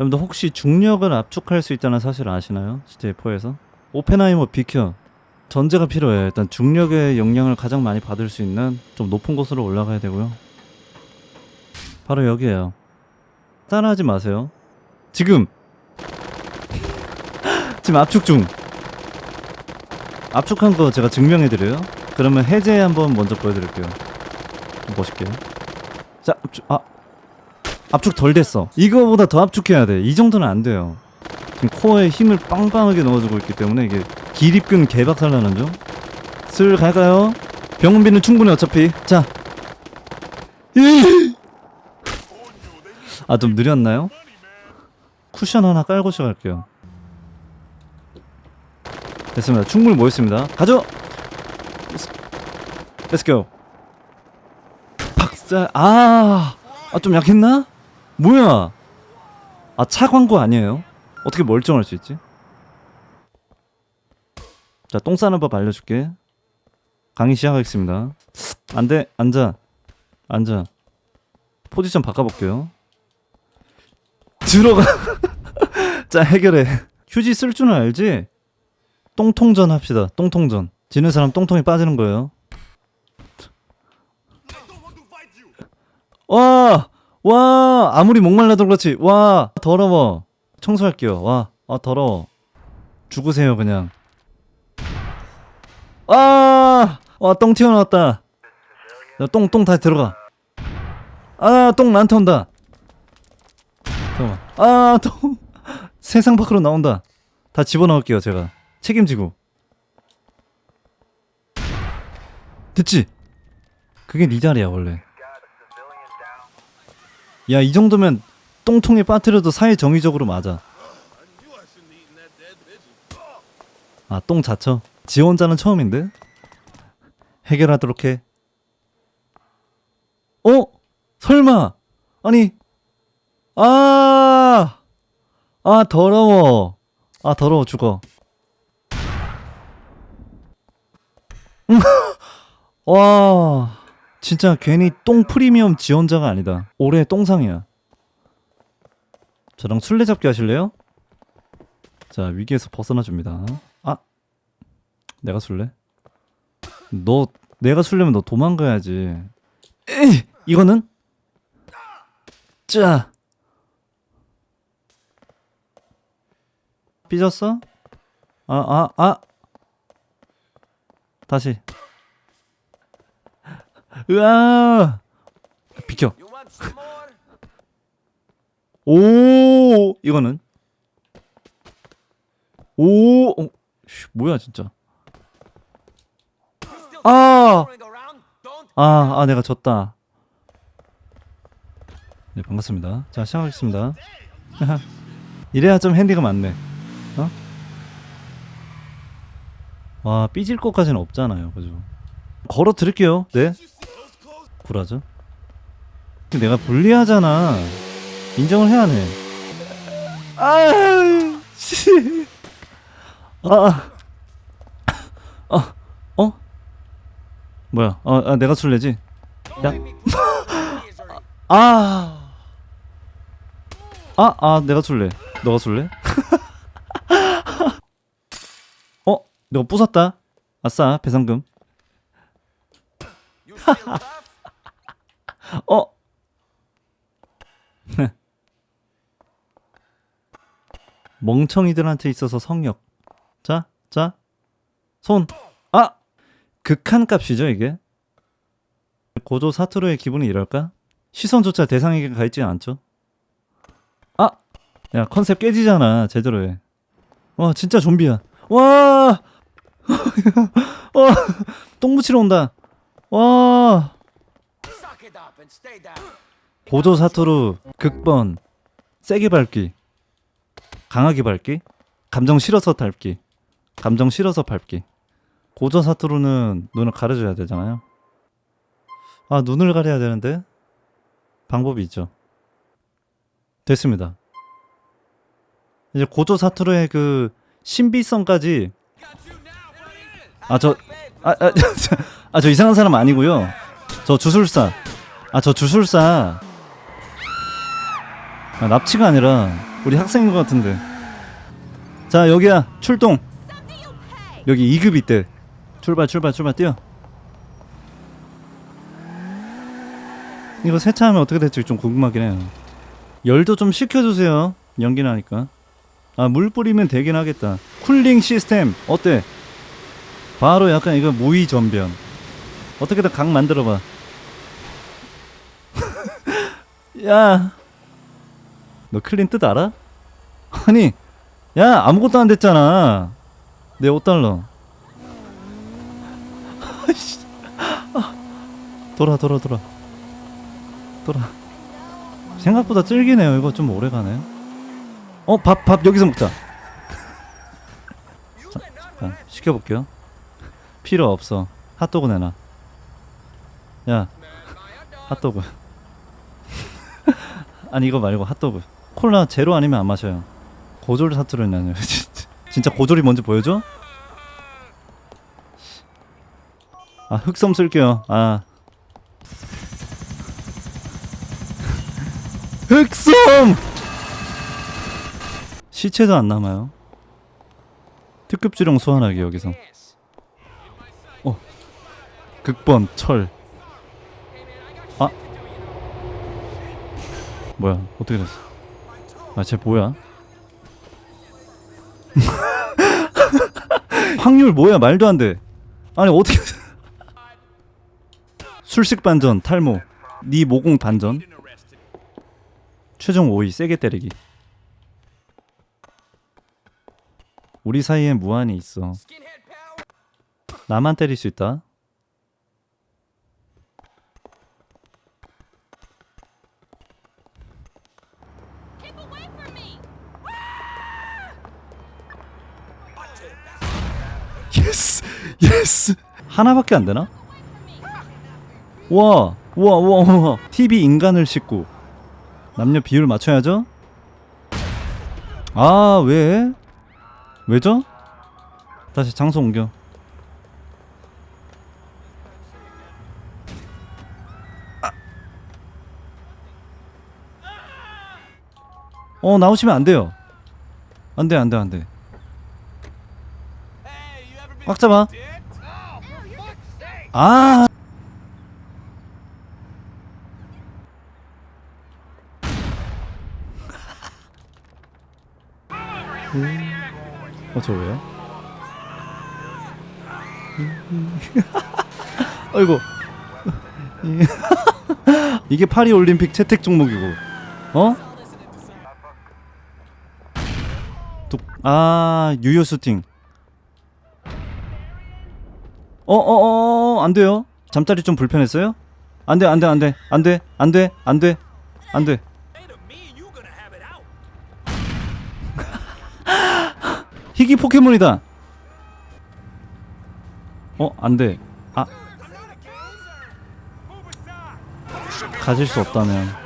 여러분들 혹시 중력을 압축할 수 있다는 사실 아시나요? GTA4에서? 오펜하이머 비켜. 전제가 필요해. 일단 중력의 영향을 가장 많이 받을 수 있는 좀 높은 곳으로 올라가야 되고요. 바로 여기에요. 따라하지 마세요. 지금! 지금 압축 중! 압축한 거 제가 증명해드려요. 그러면 해제 한번 먼저 보여드릴게요. 좀 멋있게. 자, 압축, 아. 압축 덜 됐어. 이거보다 더 압축해야 돼. 이 정도는 안 돼요. 지금 코어에 힘을 빵빵하게 넣어주고 있기 때문에 이게 기립근 개박살 나는 중. 슬 갈까요? 병원비는 충분해 어차피. 자. 아 좀 느렸나요? 쿠션 하나 깔고 시작할게요. 됐습니다. 충분히 모였습니다. 가죠. Let's. 박살. 아, 아 좀 약했나? 뭐야? 아 차 광고 아니에요? 어떻게 멀쩡할 수 있지? 자, 똥 싸는 법 알려줄게. 강의 시작하겠습니다. 안 돼, 앉아. 앉아. 포지션 바꿔볼게요. 들어가. 자, 해결해. 휴지 쓸 줄은 알지? 똥통전 합시다. 똥통전. 지는 사람 똥통이 빠지는 거예요. 와! 와! 아무리 목말라도 그렇지. 와! 더러워. 청소할게요. 와. 아, 더러워. 죽으세요, 그냥. 아! 와, 똥 튀어나왔다. 야, 똥, 똥 다시 들어가. 아, 똥 나한테 온다. 잠깐만. 아, 똥. 세상 밖으로 나온다. 다 집어넣을게요, 제가. 책임지고. 됐지? 그게 네 자리야, 원래. 야, 이 정도면 똥통에 빠뜨려도 사회 정의적으로 맞아. 아, 똥 자처. 지원자는 처음인데? 해결하도록 해. 어? 설마! 아니, 아! 아, 더러워. 아, 더러워, 죽어. 음. 와, 진짜 괜히 똥 프리미엄 지원자가 아니다. 올해 똥상이야. 저랑 술래잡기 하실래요? 자, 위기에서 벗어나 줍니다. 아, 내가 술래? 너, 내가 술래면 너 도망가야지. 에이, 이거는? 자. 삐졌어? 아, 아, 아. 다시. 으아! 비켜. 오! 이거는? 오! 어, 씨, 뭐야, 진짜. 아! 아, 아, 내가 졌다. 네, 반갑습니다. 자, 시작하겠습니다. 이래야 좀 핸디가 많네. 어? 와, 삐질 것까지는 없잖아요. 그죠? 걸어 드릴게요. 네. 굴하죠. 내가 불리하잖아. 인정을 해야 해. 아, 씨. 아, 아, 어? 뭐야? 어, 아, 내가 술래지? 야. 아. 아, 아, 내가 술래. 너가 술래? 어? 내가 부쉈다. 아싸, 배상금. 어? 멍청이들한테 있어서 성역. 자, 자. 손. 아! 극한 값이죠, 이게? 고조 사투로의 기분이 이럴까? 시선조차 대상에게 가 있지 않죠? 아! 야, 컨셉 깨지잖아, 제대로 해. 와, 진짜 좀비야. 와! 와! 똥 묻히러 온다. 와! 고조 사토루 극번 세게 밟기 강하게 밟기 감정 실어서 밟기 감정 실어서 밟기. 고조 사토루는 눈을 가려줘야 되잖아요. 아 눈을 가려야 되는데 방법이 있죠. 됐습니다. 이제 고조 사토루의 그 신비성까지 아저아아 아, 저 이상한 사람 아니고요. 저 주술사 아 저 주술사 아, 납치가 아니라 우리 학생인 것 같은데. 자 여기야 출동. 여기 2급 있대. 출발 출발 출발 뛰어. 이거 세차하면 어떻게 될지 좀 궁금하긴 해요. 열도 좀 식혀주세요. 연기 나니까. 아 물 뿌리면 되긴 하겠다. 쿨링 시스템 어때? 바로 약간 이거 모의 전변. 어떻게든 각 만들어봐. 야, 너 클린 뜻 알아? 아니, 야 아무것도 안 됐잖아. 내 5달러. 아이씨. 아, 돌아 돌아 돌아 돌아. 생각보다 질기네요. 이거 좀 오래 가네. 어, 밥, 밥 여기서 먹자. 자, 잠깐 시켜볼게요. 필요 없어. 핫도그 내놔. 야, 핫도그. 아니 이거 말고 핫도그. 콜라 제로 아니면 안 마셔요. 고졸 사투를 내요. 진짜. 진짜 고졸이 뭔지 보여줘? 아 흑섬 쓸게요. 아 흑섬 시체도 안 남아요. 특급 주령 소환하기 여기서. 어 극번 철. 뭐야? 어떻게 됐어? 아쟤 뭐야? 확률 뭐야? 말도 안 돼. 아니 어떻게 술식 반전 탈모. 네 모공 반전. 최종 5위 세게 때리기. 우리 사이에 무한이 있어. 나만 때릴 수 있다 예스 예스 하나밖에 안 되나? 와, 와, 와, 와. TV 인간을 싣고 남녀 비율 맞춰야죠. 아, 왜? 왜죠? 다시 장소 옮겨. 어, 나오시면 안 돼요. 안 돼, 안 돼, 안 돼. 꽉 잡아. 아. 어, 저 왜요? 아이고. 이게 파리 올림픽 채택 종목이고. 어? 독, 아, 유효 슈팅. 어, 어, 어, 어, 안 돼요. 잠자리 좀 불편했어요? 안 돼, 안 돼, 안 돼, 안 돼, 안 돼, 안 돼, 안 돼. 희귀 포켓몬이다. 어, 안 돼. 아. 가질 수 없다면.